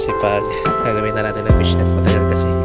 Kasi pag gagamitan natin ng fishnet, matagal kasi.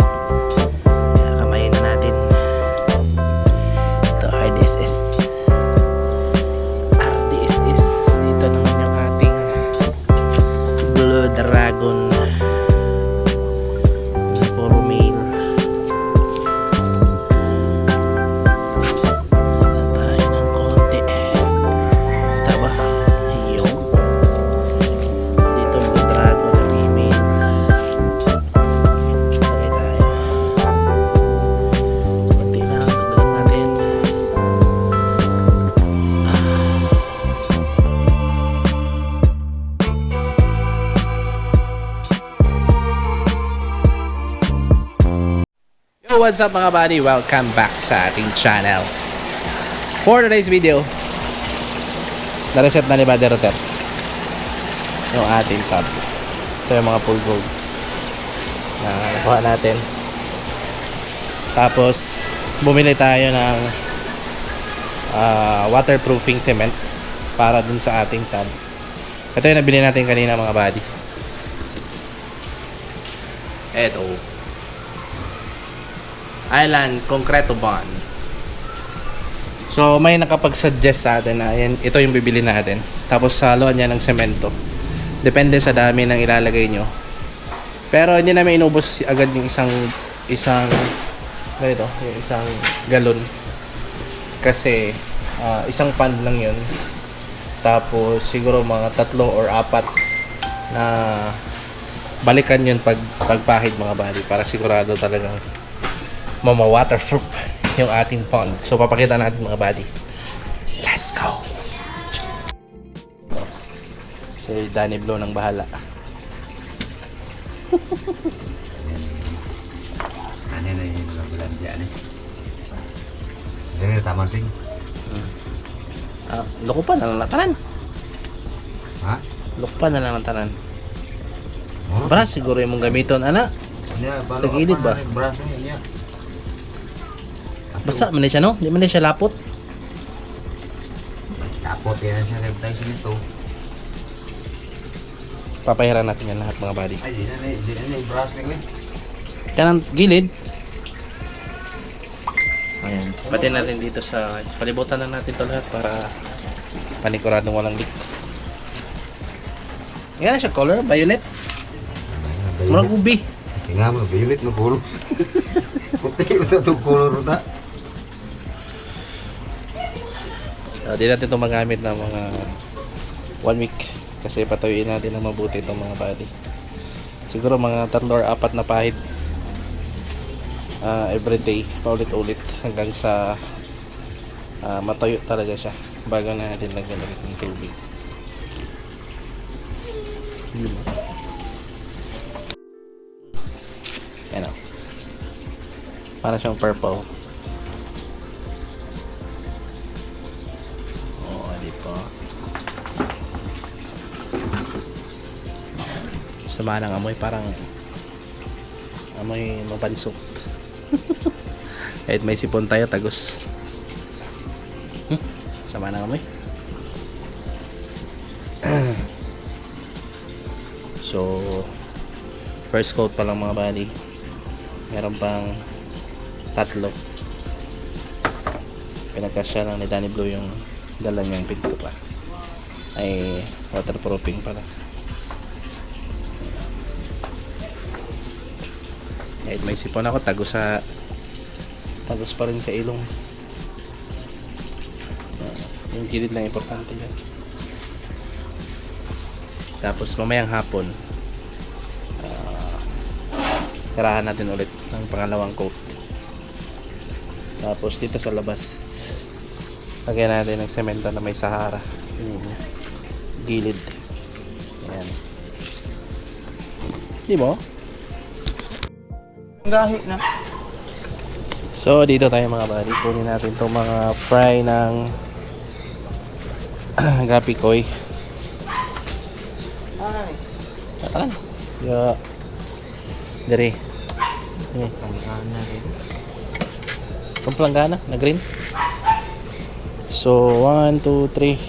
What's up mga buddy? Welcome back sa ating channel. For today's video, na-reset na ni Buddy Roter yung ating tab. Ito yung mga full gold na nakuha natin. Tapos, bumili tayo ng ah, waterproofing cement para dun sa ating tab. Ito yung nabili natin kanina mga buddy. Ito. Island Concreto Bond. So, may nakapag-suggest sa atin na yan, ito yung bibili natin. Tapos, saluan niya ng semento. Depende sa dami ng ilalagay nyo. Pero, hindi namin inubos agad yung isang, isang, ganito, yung isang galon. Kasi, ah, isang pan lang yun. Tapos, siguro mga tatlo or apat na balikan yun pag pagpahid mga bali para sigurado talagang mama waterproof yung ating pond. So papakita natin mga buddy. Let's go! Si Danny Blow ng bahala. Ano na yung mga belanja nih? Ini taman ping. Ah, loko pa na lang ng tanan. Ha? Loko pa na lang ng tanan. Oh. Para siguro yung mong gamiton, ana. Ya, Sa gilid ba? Berasnya ya. Basta man siya no? Di man siya lapot. Kapot ya sa tayo sini tuh. Papahiran natin yan lahat mga buddy. Ay, di na di na ni berasnya ni. Kanang gilid. Ayan. Pati natin dito sa palibutan na natin to lahat para paniguradong walang leak. Yan siya color, violet. Murag ubi. Tingnan mo, violet na kulor. Puti ito itong kulor na. Uh, di natin ito magamit ng mga one week kasi patuyuin natin ng mabuti itong mga body. Siguro mga tatlo or apat na pahid uh, everyday, paulit-ulit hanggang sa uh, matuyo talaga siya bago na natin lagyan ulit ng tubig. Yun. Yan o. Para siyang purple. Pa. Sama ng amoy, parang amoy mabansot. Kahit may sipon tayo, tagos. Sama ng amoy. so, first coat pa lang mga bali. Meron pang tatlo pinagkasya lang ni Danny Blue yung dala niyang pintura ay waterproofing pala. Kahit may sipon ako tagos sa tagos pa rin sa ilong. Yung gilid lang importante yan tapos mamayang hapon ah, tirahan natin ulit ng pangalawang coat. Tapos dito sa labas lagyan natin ng semento na may sahara yung gilid ayan di mo? Gahi na. so dito tayo mga buddy kunin natin itong mga fry ng gapi koy Takalan. Yo. Dere. Eh, Pangana rin. Itong planggana na green. So, 1, 2, 3,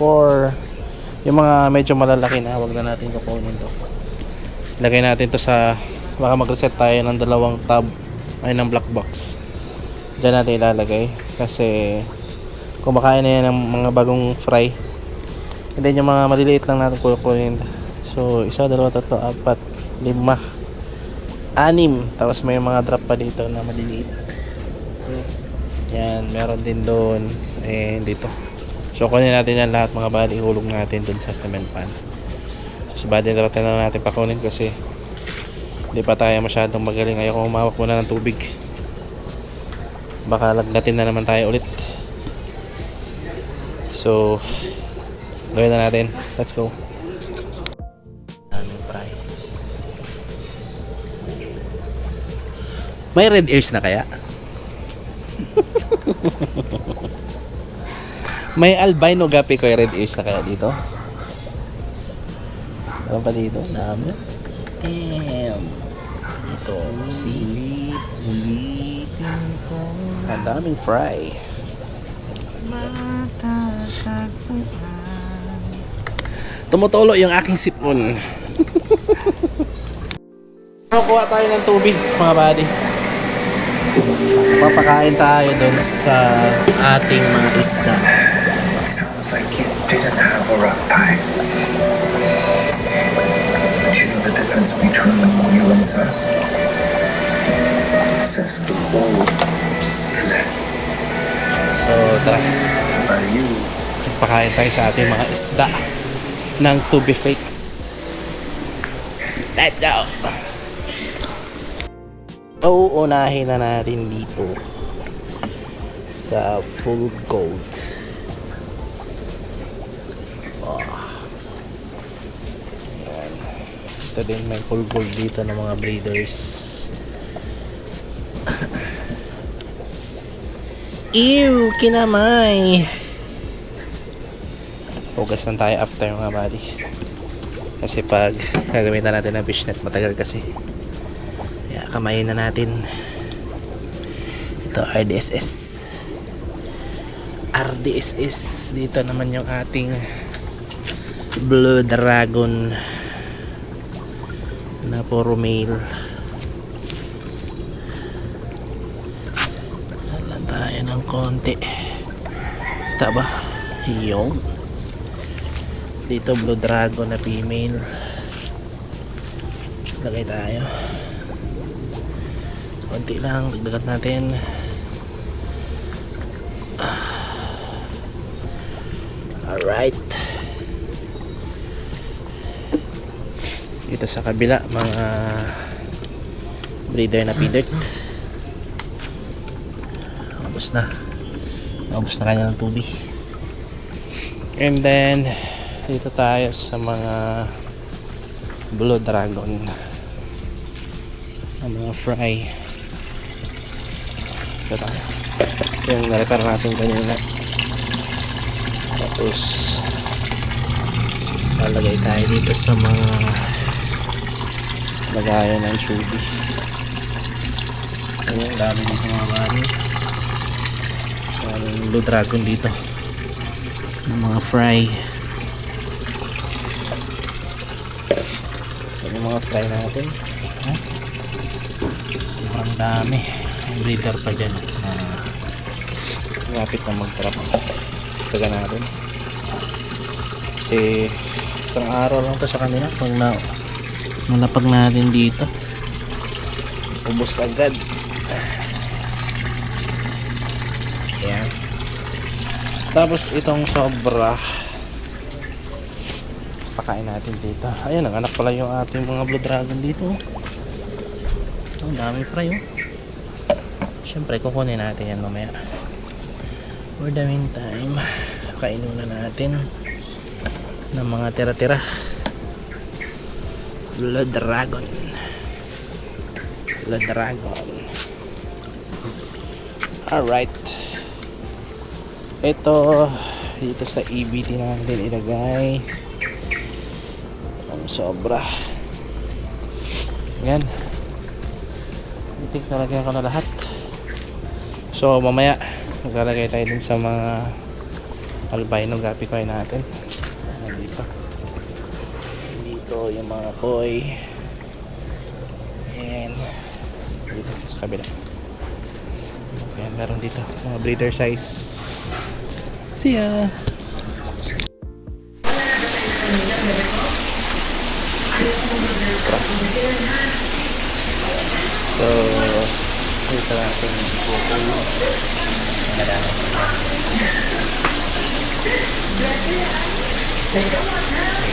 4. Yung mga medyo malalaki na, wag na natin kukunin to. Lagay natin to sa baka mag-reset tayo ng dalawang tab ay ng black box. Diyan natin ilalagay kasi kumakain na yan ng mga bagong fry. And then yung mga maliliit lang natin kukunin. So, isa, dalawa, tatlo, apat, lima, anim. Tapos may mga drop pa dito na maliliit. Yan, meron din doon. Eh, dito. So, kunin natin yan lahat mga bali. Ihulog natin doon sa cement pan. So, body natin na natin pakunin kasi hindi pa tayo masyadong magaling. Ayoko humawak muna ng tubig. Baka lagnatin na naman tayo ulit. So, gawin na natin. Let's go. May red ears na kaya? May albino gapi ko red ears na kaya dito? Meron pa dito? Dami. Damn. Ito, see? Ang daming fry. Tumutulo yung aking sipon. so, kuha tayo ng tubig, mga buddy. Papakain tayo doon sa ating mga isda. Sounds like you didn't have a rough time. But you know the difference between you and Sus? Sus could hold. So, tara. But you, Pakain tayo sa ating mga isda ng to be fakes. Let's go! Uunahin na natin dito sa full gold. Oh. Ayan. Ito din may full gold dito ng mga breeders. Ew, kinamay! Hugas lang tayo after mga buddy. Kasi pag gagamitan natin ng fishnet, matagal kasi. Kamayin na natin. Ito, RDSS. RDSS. Dito naman yung ating Blue Dragon na puro male. Halan tayo ng konti. Taba. Yung dito blue dragon na female lagay tayo konti lang dagdagan natin. Alright. Dito sa kabila mga breeder na pidirt ubos na. Ubos na kanya ng tubig. And then dito tayo sa mga blue dragon. Ang mga fry ito tayo yung na-repair natin kanina. Tapos lalagay tayo dito sa mga lagayan ng chubby ayun dami dito mga bari. Daming blue dragon dito. Ng mga fry. Yan yung mga fry natin. Sobrang dami. Breeder pa dyan. Uh, lapit na mag-trap. Taga natin. Kasi isang araw lang to sa kanila. Pag na nalapag natin dito. Ubus agad. Ayan. Tapos itong sobra pakain natin dito. Ayun, ang anak pala yung ating mga blue dragon dito. Oh, ang dami fry oh. Siyempre, kukunin natin yan mamaya. For the meantime, kainin muna natin ng mga tira-tira. Blue dragon. Blue dragon. Alright. Ito, dito sa EBT natin ilagay ang sobra yan itik nalagyan ko na lahat so mamaya maglalagay tayo dun sa mga albino gapi koy natin dito dito yung mga koi natin. Dito sa kabila. Ayan, meron dito. Mga breeder size. See ya! So, ito natin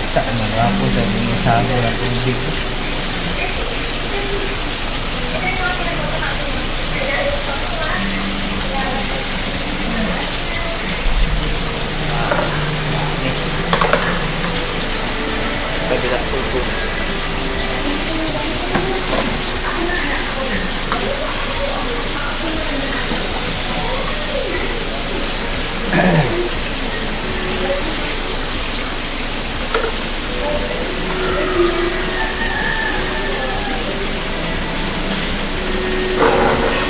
Kita mo nga po dahil yung sabi ng tubig.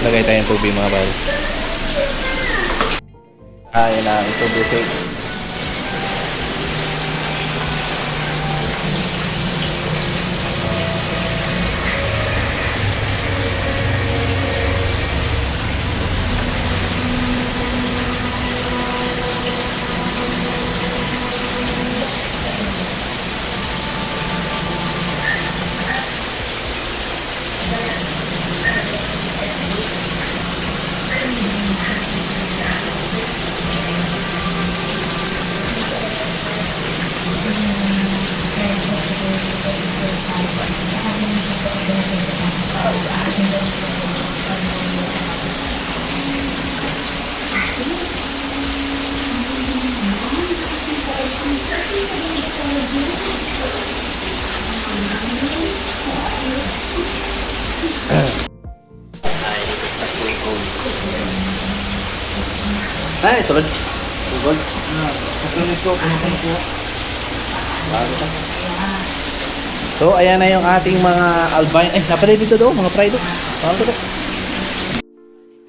Lagay tayong tubig mga bal. Ayun na ang tubig fix. Ay, sulod. Kuy Gold. So, ayan na yung ating mga albine. Eh, napalay dito daw, mga pride. Ko to.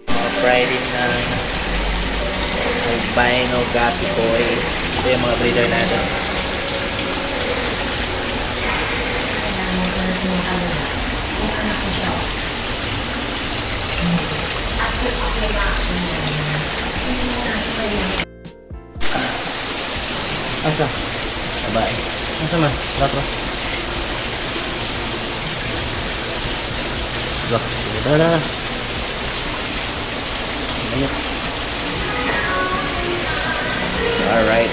Mga pride na albino gapi boy. Ito yung mga breeder natin. Asa? Babae. Asa man? Lapro. Look. Tara na. Ayun. Alright.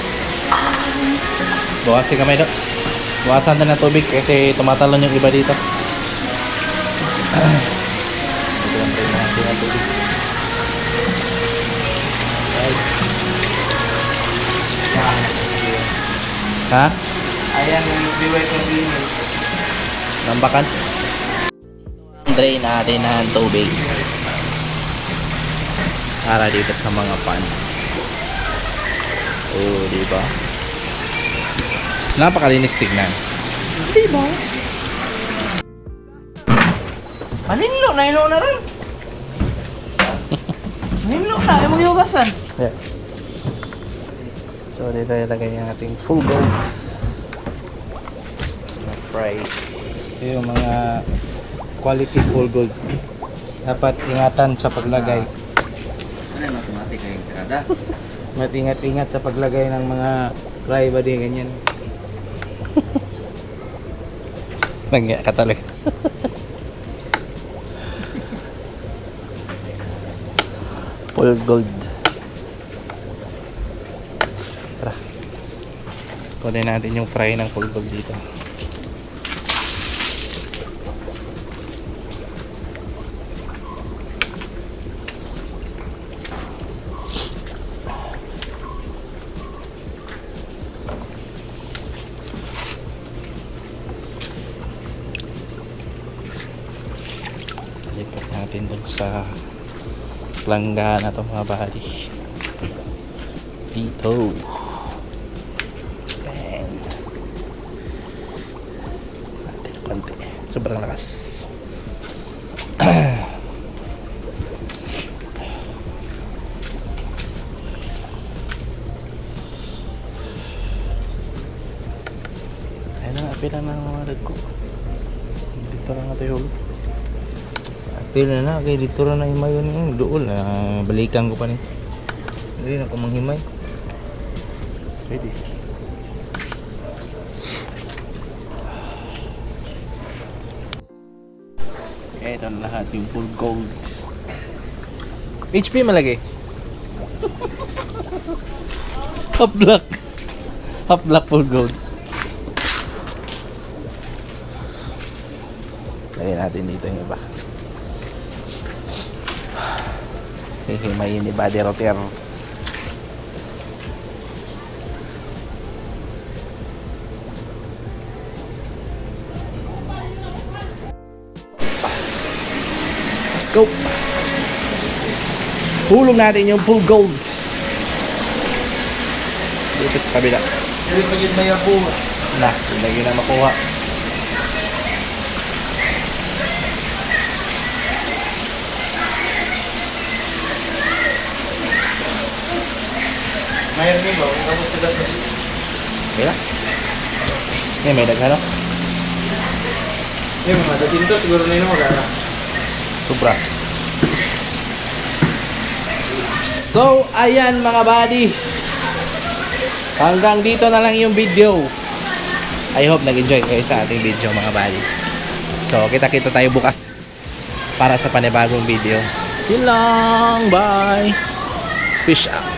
Bawasin kamay daw. Bawasan na ng tubig kasi tumatalon yung iba dito. Ha? Ayan yung biway ko din. Nambakan? Drain natin ng tubig. Para dito sa mga pans. Oh, di ba? Napakalinis tignan. Maninlo na ilo na rin. Maninlo na, ay mong iugasan. Yeah. So, dito ilagay yung ating full gold. Na fry. Ito yung mga quality full gold. Dapat ingatan sa paglagay. Ano yung automatic yung kada? Matingat-ingat sa paglagay ng mga fry ba din ganyan. Nangya ka talaga. full gold. Kunin natin yung fry ng full gold dito. Lipat natin dun sa langga na to mga body. Dito. Bang. Natin konti. Sobrang lakas. Ayun na, apila na ang mga lag ko. Dito lang natin hulog. Pila na kay dito ra na himayon ni duol na balikan ko pa ni. Dili na ko manghimay. Pwede. Ito na lahat yung full gold. HP malagay. Half black. Half black full gold. Lagyan natin dito yung iba. Hihimayin ni Buddy Roter. Let's go. Hulong natin yung full gold. Dito sa kabila. Dili pa gid may abo. Na, hindi na makuha. Mayroon ni ba kung sa dato. Okay na. Eh, may daghano. Yung mga datinto siguro na yun wala na. Sobra. So, ayan mga buddy. Hanggang dito na lang yung video. I hope nag-enjoy kayo sa ating video mga buddy. So, kita-kita tayo bukas para sa panibagong video. Yun lang. Bye. Fish out.